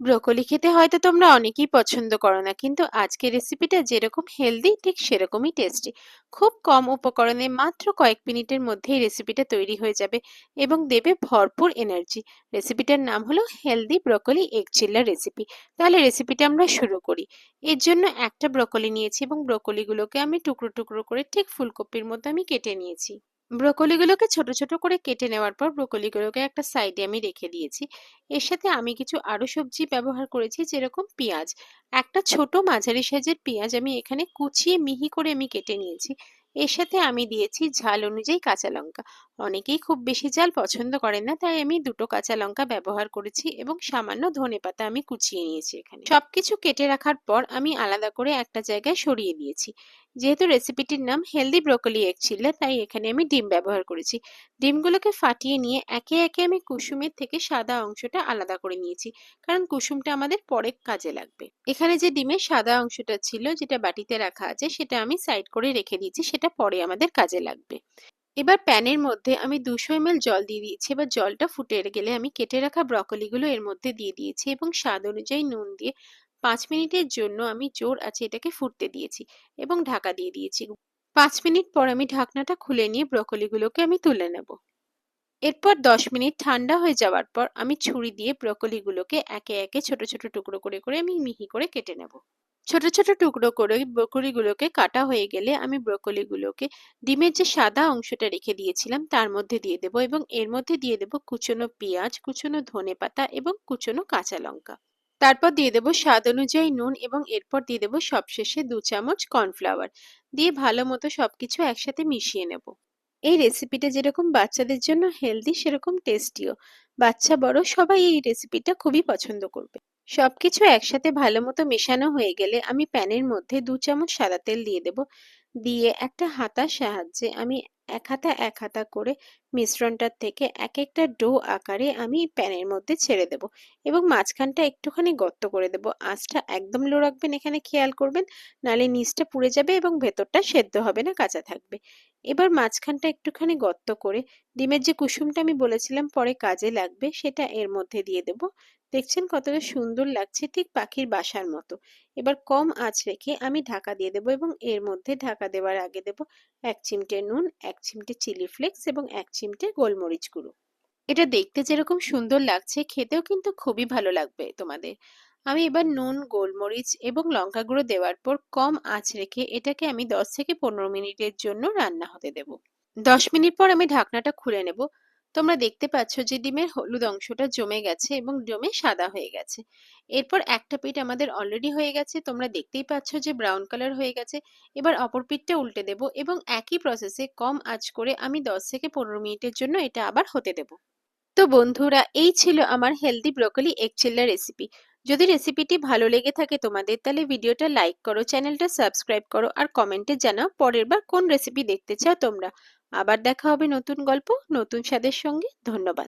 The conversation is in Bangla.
ব্রোকলি খেতে হয়তো তোমরা অনেকেই পছন্দ করো না, কিন্তু আজকের রেসিপিটা যেরকম হেলদি ঠিক সেরকমই টেস্টি খুব কম উপকরণে মাত্র কয়েক মিনিটের মধ্যেই রেসিপিটা তৈরি হয়ে যাবে এবং দেবে ভরপুর এনার্জি রেসিপিটার নাম হলো হেলদি ব্রোকলি এগ চিল্লার রেসিপি তাহলে রেসিপিটা আমরা শুরু করি। এর জন্য একটা ব্রোকলি নিয়েছি এবং ব্রোকলিগুলোকে আমি টুকরো টুকরো করে ঠিক ফুলকপির মধ্যে আমি কেটে নিয়েছি। ব্রোকলিগুলোকে ছোট ছোট করে কেটে নেওয়ার পর ব্রোকলিগুলোকে একটা সাইডে আমি রেখে দিয়েছি। এর সাথে আমি কিছু আরও সবজি ব্যবহার করেছি যেরকম পেঁয়াজ। একটা ছোট মাঝারি সাইজের পেঁয়াজ আমি এখানে কুচিয়ে মিহি করে আমি কেটে নিয়েছি। এর সাথে আমি দিয়েছি ঝাল অনুযায়ী কাঁচা লঙ্কা। অনেকেই খুব বেশি ঝাল পছন্দ করেন না, তাই আমি দুটো কাঁচা লঙ্কা ব্যবহার করেছি এবং সামান্য ধনে পাতা আমি কুচিয়ে নিয়েছি এখানে। সবকিছু কেটে রাখার পর আমি আলাদা করে একটা জায়গায় সরিয়ে দিয়েছি। যেহেতু রেসিপিটির নাম হেলদি ব্রোকলি এগ ছিল, তাই এখানে আমি ডিম ব্যবহার করেছি। ডিমগুলোকে ফাটিয়ে নিয়ে একে একে আমি কুসুমের থেকে সাদা অংশটা আলাদা করে নিয়েছি, কারণ কুসুমটা আমাদের পরে কাজে লাগবে। এখানে যে ডিমের সাদা অংশটা ছিল, যেটা বাটিতে রাখা আছে, সেটা আমি সাইড করে রেখে দিয়েছি, সেটা পরে আমাদের কাজে লাগবে। এবার প্যানের মধ্যে আমি দুশো এম জল দিয়ে দিয়েছি, এবার জলটা ফুটে গেলে আমি কেটে রাখা ব্রকলিগুলো এর মধ্যে দিয়ে দিয়েছি এবং স্বাদ অনুযায়ী নুন দিয়ে পাঁচ মিনিটের জন্য আমি জোর আছে এটাকে ফুটতে দিয়েছি এবং ঢাকা দিয়ে দিয়েছি। পাঁচ মিনিট পর আমি ঢাকনাটা খুলে নিয়ে ব্রকলিগুলোকে আমি তুলে নেব। এরপর দশ মিনিট ঠান্ডা হয়ে যাওয়ার পর আমি ছুরি দিয়ে ব্রকলিগুলোকে একে একে ছোট ছোট টুকরো করে করে আমি মিহি করে কেটে নেব। ছোট ছোট টুকরো করে ব্রকলিগুলোকে কাটা হয়ে গেলে আমি ব্রকলিগুলোকে ডিমের যে সাদা অংশটা রেখে দিয়েছিলাম তার মধ্যে দিয়ে দেবো এবং এর মধ্যে দিয়ে দেবো কুচনো পেঁয়াজ, কুচনো ধনে পাতা এবং কুচনো কাঁচা লঙ্কা। তারপর দিয়ে দেবো স্বাদ অনুযায়ী নুন এবং এরপর দিয়ে দেবো সবশেষে দু চামচ কর্নফ্লাওয়ার। দিয়ে ভালো মতো সবকিছু একসাথে মিশিয়ে নেব। এই রেসিপিটা যেরকম বাচ্চাদের জন্য হেলদি, সেরকম টেস্টিও। বাচ্চা, বড় সবাই এই রেসিপিটা খুবই পছন্দ করবে। সবকিছু একসাথে ভালো মতো মেশানো হয়ে গেলে আমি প্যানের মধ্যে দু চামচ সাদা তেল দিয়ে দেব। দিয়ে একটা হাতার সাহায্যে আমি এক হাতা এক হাতা করে মিশ্রণটার থেকে এক একটা ডো আকারে আমি প্যানের মধ্যে ছেড়ে দেব এবং মাঝখানটা একটুখানি গর্ত করে দেব। আঁচটা একদম লো রাখবেন, এখানে খেয়াল করবেন। নালে নিচটা পুড়ে যাবে এবং ভেতরটা সেদ্ধ হবে না, কাঁচা থাকবে। এবার মাঝখানটা একটুখানি গর্ত করে, ডিমের যে কুসুমটা আমি বলেছিলাম পরে কাজে লাগবে, সেটা এর মধ্যে দিয়ে দেব। দেখছেন কতটা সুন্দর লাগছে ঠিক পাখির বাসার মতো। এবার কম আঁচ রেখে আমি ঢাকা দিয়ে দেবো এবং এর মধ্যে ঢাকা দেওয়ার আগে দেব এক চিমটে নুন, এক চিমটে চিলি ফ্লেক্স এবং এক চিমটে গোলমরিচ গুঁড়ো। এটা দেখতে যেরকম সুন্দর লাগছে, খেতেও কিন্তু খুবই ভালো লাগবে তোমাদের। আমি এবার নুন, গোলমরিচ এবং লঙ্কা গুঁড়ো দেওয়ার পর কম আঁচ রেখে এটাকে আমি দশ থেকে পনেরো মিনিটের জন্য রান্না হতে দেব। দশ মিনিট পর আমি ঢাকনাটা খুলে নেব। তোমরা দেখতে পাচ্ছ যে ডিমের হলুদ অংশটা জমে গেছে এবং জমে সাদা হয়ে গেছে। এরপর একটা পিঠ আমাদের অলরেডি হয়ে গেছে। তোমরা দেখতেই পাচ্ছ যে ব্রাউন কালার হয়ে গেছে। এবার অপর পিঠটা উল্টে দেব এবং একই প্রসেসে কম আঁচ করে আমি দশ থেকে পনেরো মিনিটের জন্য এটা আবার হতে দেব। তো বন্ধুরা, এই ছিল আমার healthy broccoli egg chilla recipe যদি রেসিপিটি ভালো লেগে থাকে তোমাদের, তাহলে ভিডিওটা লাইক করো চ্যানেলটা সাবস্ক্রাইব করো, আর কমেন্টে জানাও পরের বার কোন রেসিপি দেখতে চাও তোমরা। আবার দেখা হবে নতুন গল্প, নতুন স্বাদের সঙ্গে। ধন্যবাদ।